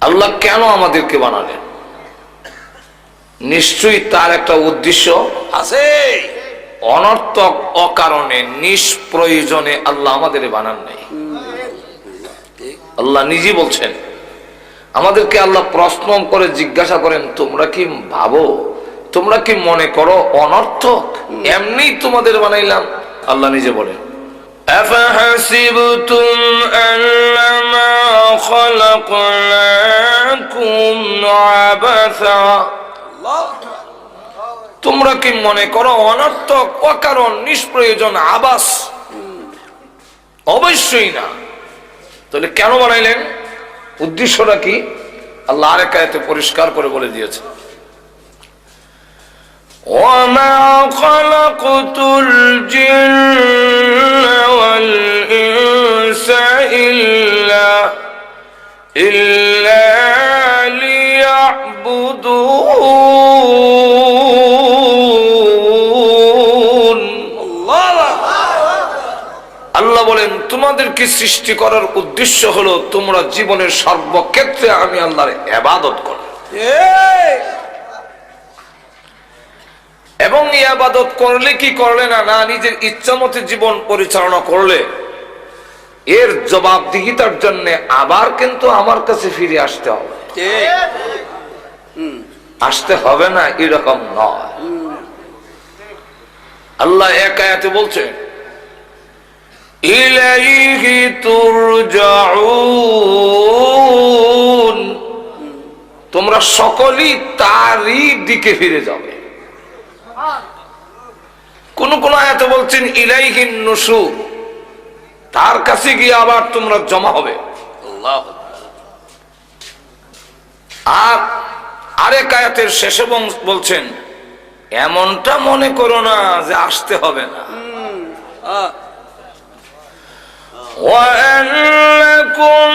আল্লাহ কেন আমাদেরকে বানালেন? নিশ্চয়ই তার একটা উদ্দেশ্য আছে। অনর্থক অকারণে, নিষ্প্রয়োজনে আল্লাহ আমাদের বানান নাই। আল্লাহ নিজে বলছেন, আমাদেরকে আল্লাহ প্রশ্ন করে জিজ্ঞাসা করেন, তোমরা কি ভাবো? তোমরা কি মনে করো অনর্থক? এমনি তোমাদের বানাইলাম। আল্লাহ নিজে বলেন أفحسبتم أنما خلقناكم عبثا তোমরা কি মনে করো অনর্থক অকারণ নিষ্প্রয়োজন আবাস অবশ্যই না তাহলে কেন বানাইলেন উদ্দেশ্যটা কি আল্লাহ আরেক আয়াতে পরিষ্কার করে বলে দিয়েছে وما خلقت الجن والإنس إلا إلا ليعبدون আল্লাহ বলেন তোমাদেরকে সৃষ্টি করার উদ্দেশ্য হলো তোমরা জীবনের সর্বক্ষেত্রে আমি আল্লাহর এবাদত করো এবং আবাদত করলে কি করলে না? না নিজের ইচ্ছা মতে জীবন পরিচালনা করলে। এর জবাবদিহিতার জন্য আবার কিন্তু আমার কাছে ফিরে আসতে হবে। আসতে হবে না এরকম নয়। আল্লাহ এক আয়াতে বলছেন ইলাইহি তুরজাউন। তোমরা সকলেই তারই দিকে ফিরে যাবে। কোন কোন আয়াতে বলছেন ইলাইহিন নুসুর তার কাছে গিয়ে আবার তোমরা জমা হবে আর আরেক আয়াতের শেষে বং- বলছেন এমনটা মনে করো না যে আসতে হবে না وأنكم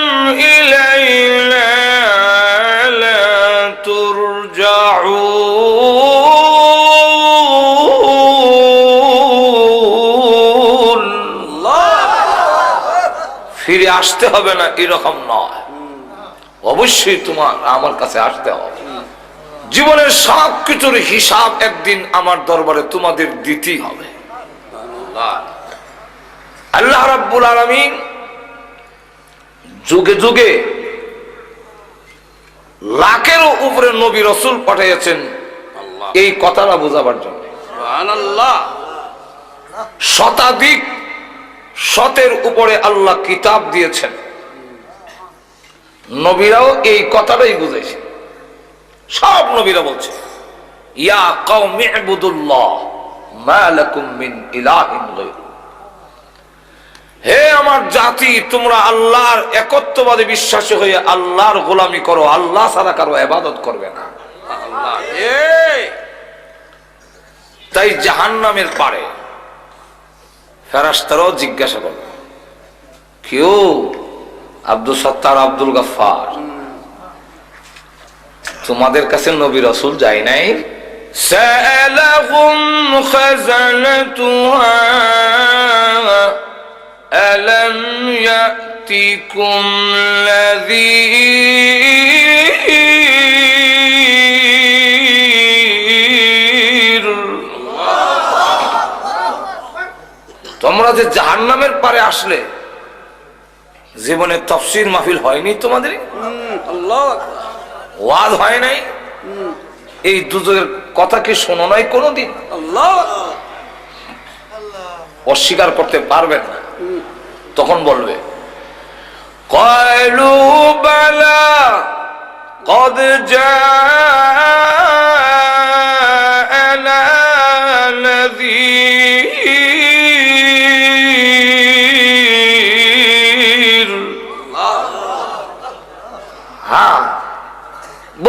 إلينا لا ترجعون আসতে হবে না এরকম নয়। অবশ্যই তোমার আমার কাছে আসতে হবে। জীবনের সব কিছুর হিসাব একদিন আমার দরবারে তোমাদের দিতেই হবে। আল্লাহ রাব্বুল আলামিন যুগে যুগে লাখেরও উপরে নবী রসুল পাঠিয়েছেন এই কথাটা বোঝাবার জন্য। শতাধিক শতের উপরে আল্লাহ কিতাব দিয়েছেন। নবীরাও এই কথাটাই বুঝেছে। সব নবীরা বলছে ইয়া হে আমার জাতি তোমরা আল্লাহর একত্ববাদে বিশ্বাসী হয়ে আল্লাহর গোলামি করো। আল্লাহ ছাড়া কারও এবাদত করবে না। তাই জাহান্নামের পারে ফেরাস্তারাও জিজ্ঞাসা করবে কেউ আব্দুল সত্তার আব্দুল গাফার তোমাদের কাছে নবী রসুল যায় নাই سألهم خزنتها ألم يأتكم نذير তোমরা যে জাহান্নামের পারে আসলে জীবনে তফসির মাহফিল হয়নি তোমাদের? ওয়াজ হয় নাই? এই দুজনের কথা কি শোনো নাই কোনদিন? অস্বীকার করতে পারবেন না। তখন বলবে কয়লু বেলা কদ যা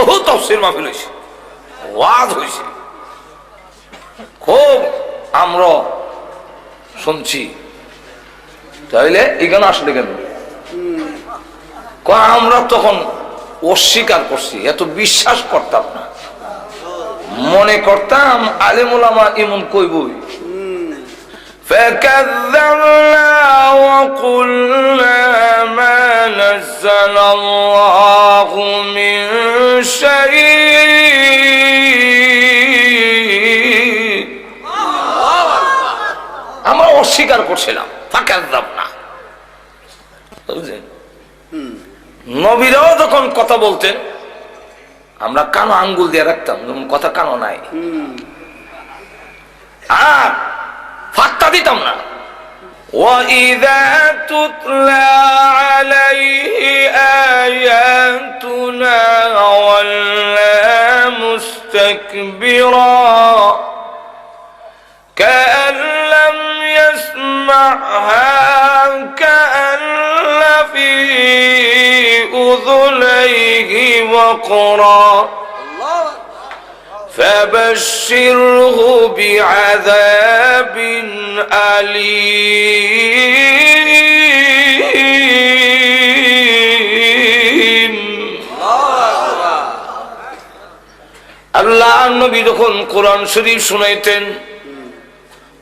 বহু তফসির মাহফিল হয়েছে ওয়াজ হয়েছে খুব আমরা শুনছি তাইলে এখানে আসলে কেন কয় আমরা তখন অস্বীকার করছি এত বিশ্বাস করতাম না মনে করতাম আলেমুলামা এমন কইবই فكذبنا وقلنا ما نزل الله شهيد আমরা অস্বীকার করছিলাম ফাঁকার দাম না। বুঝলেন? নবীরাও যখন কথা বলতেন আমরা কানো আঙ্গুল দিয়ে রাখতাম যেমন কথা কানো নাই। আর ফাঁকটা দিতাম না। وإذا تتلى عليه آياتنا ولى مستكبرا كأن لم يسمعها كأن في أذنيه وقرا فبشره بعذاب أليم আল্লাহ নবী যখন কোরআন শরীফ শুনাইতেন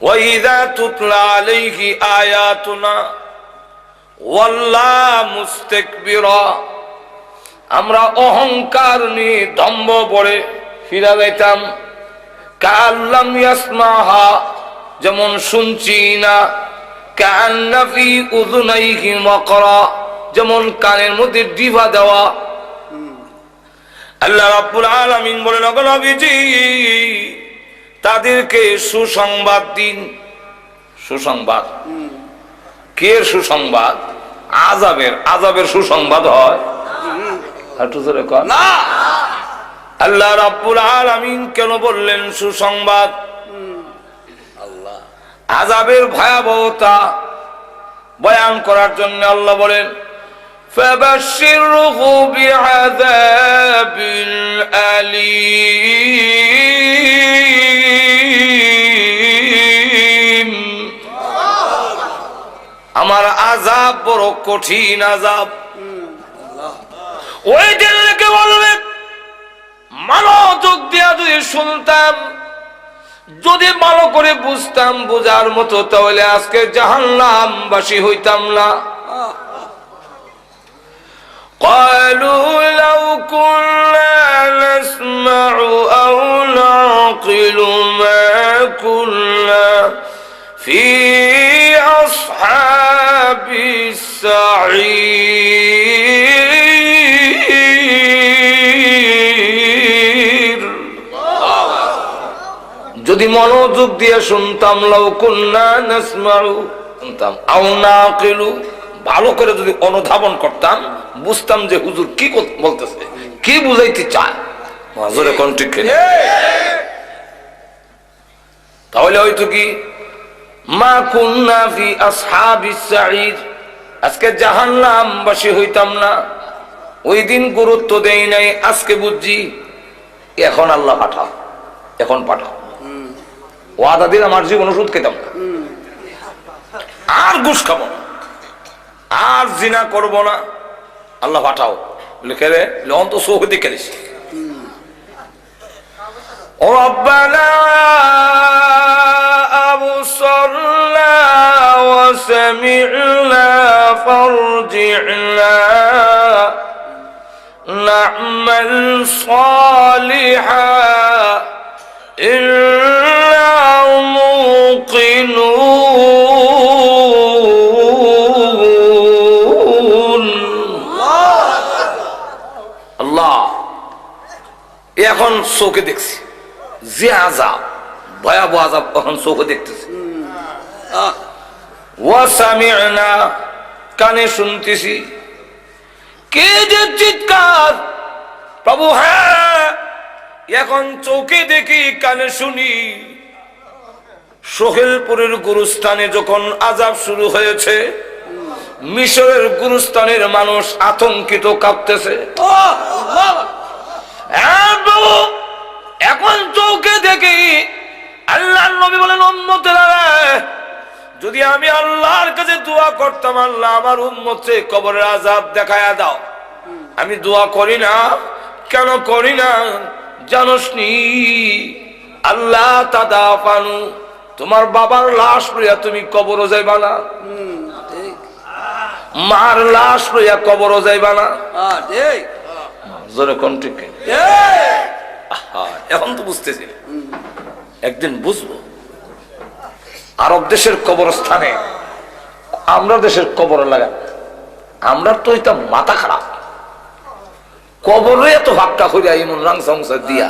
ওয়াইদা তুতলা আলাইহি আয়াতুনা ওয়াল্লা মুস্তাকবিরা আমরা অহংকার নিয়ে দম্ভ পড়ে ফিরা যাইতাম। কাল্লাম যেমন শুনছি না। কান্নাফি যেমন কানের মধ্যে ডিভা দেওয়া। আল্লাহ রাব্বুল আলামিন বলেন তাদেরকে সুসংবাদ দিন। সুসংবাদ? কে সুসংবাদ? আজাবের আজাবের সুসংবাদ হয়? কর। আল্লাহ রাব্বুল আলামিন কেন বললেন সুসংবাদ আজাবের ভয়াবহতা বয়ান করার জন্য আল্লাহ বলেন فبشره بعذاب أليم আমার আজাব বড় কঠিন আজাব ওই দিন লেগে বলবে মনোযোগ দিয়া যদি শুনতাম যদি ভালো করে বুঝতাম বোঝার মতো তাহলে আজকে জাহান্নাম বাসী হইতাম না قالوا لو كنا যদি মনোযোগ দিয়ে শুনতাম শুনতাম। আও না কিলু ভালো করে যদি অনুধাবন করতাম, বুঝতাম যে হুজুর কি বলতেছে, কি বুঝাইতে চায়। মাজরে কোন ঠিক তাহলে হয়তো কি, মা কুন্না ফি আসহাবিস সাঈদ, আজকে জাহান্নাম বাসী হইতাম না। ওই দিন গুরুত্ব দেই নাই, আজকে বুঝছি, এখন আল্লাহ পাঠাও, এখন পাঠাও। ওয়াদা দিন আমার জীবন ওষুধ খেতাম না আর ঘুষ খাবো না আর জিনা করব না আল্লাহ পাঠাও লিখে রে অন্ত সৌখ দিকে দিস ও রব্বানা أبصرنا وسمعنا فارجعنا نعمل صالحا إنا موقنون আল্লাহ এখন চোখে দেখছি যে আজাব ভয়াবহ আজাব এখন চোখে দেখতেছি ওয়াসামি'না কানে শুনতেছি কে যে চিৎকার প্রভু হ্যাঁ এখন চোখে দেখি কানে শুনি সোহেলপুরের গুরুস্থানে যখন আজাব শুরু হয়েছে, মিশরের গুরুস্থানের মানুষ আতঙ্কিত কাঁপতেছে। এখন চোখে দেখি আল্লাহ নবী বলেন যদি আমি আল্লাহর কাছে দোয়া করতাম, আল্লাহ আমার উম্মতে কবরের আজাব দেখায়া দাও। আমি দোয়া করি না, কেন করি না জানোস নি আল্লাহ তাদা পানু তোমার বাবার লাশ লইয়া তুমি কবরও যাইবা না। মার লাশ লইয়া কবরও যাইবা না। এখন তো বুঝতেছি। একদিন বুঝব। আরব দেশের কবরস্থানে আমরা দেশের কবর লাগা আমরা তো এটা মাথা খারাপ। কবরে এত ভাক্কা করিয়া এমন রাং সংসার দিয়া।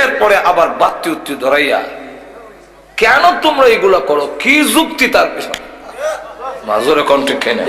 এরপরে আবার বাত্তি উত্তি ধরাইয়া কেন তোমরা এগুলা করো? কি যুক্তি তার পিছনে? মাজরে কণ্ঠে খেয়ে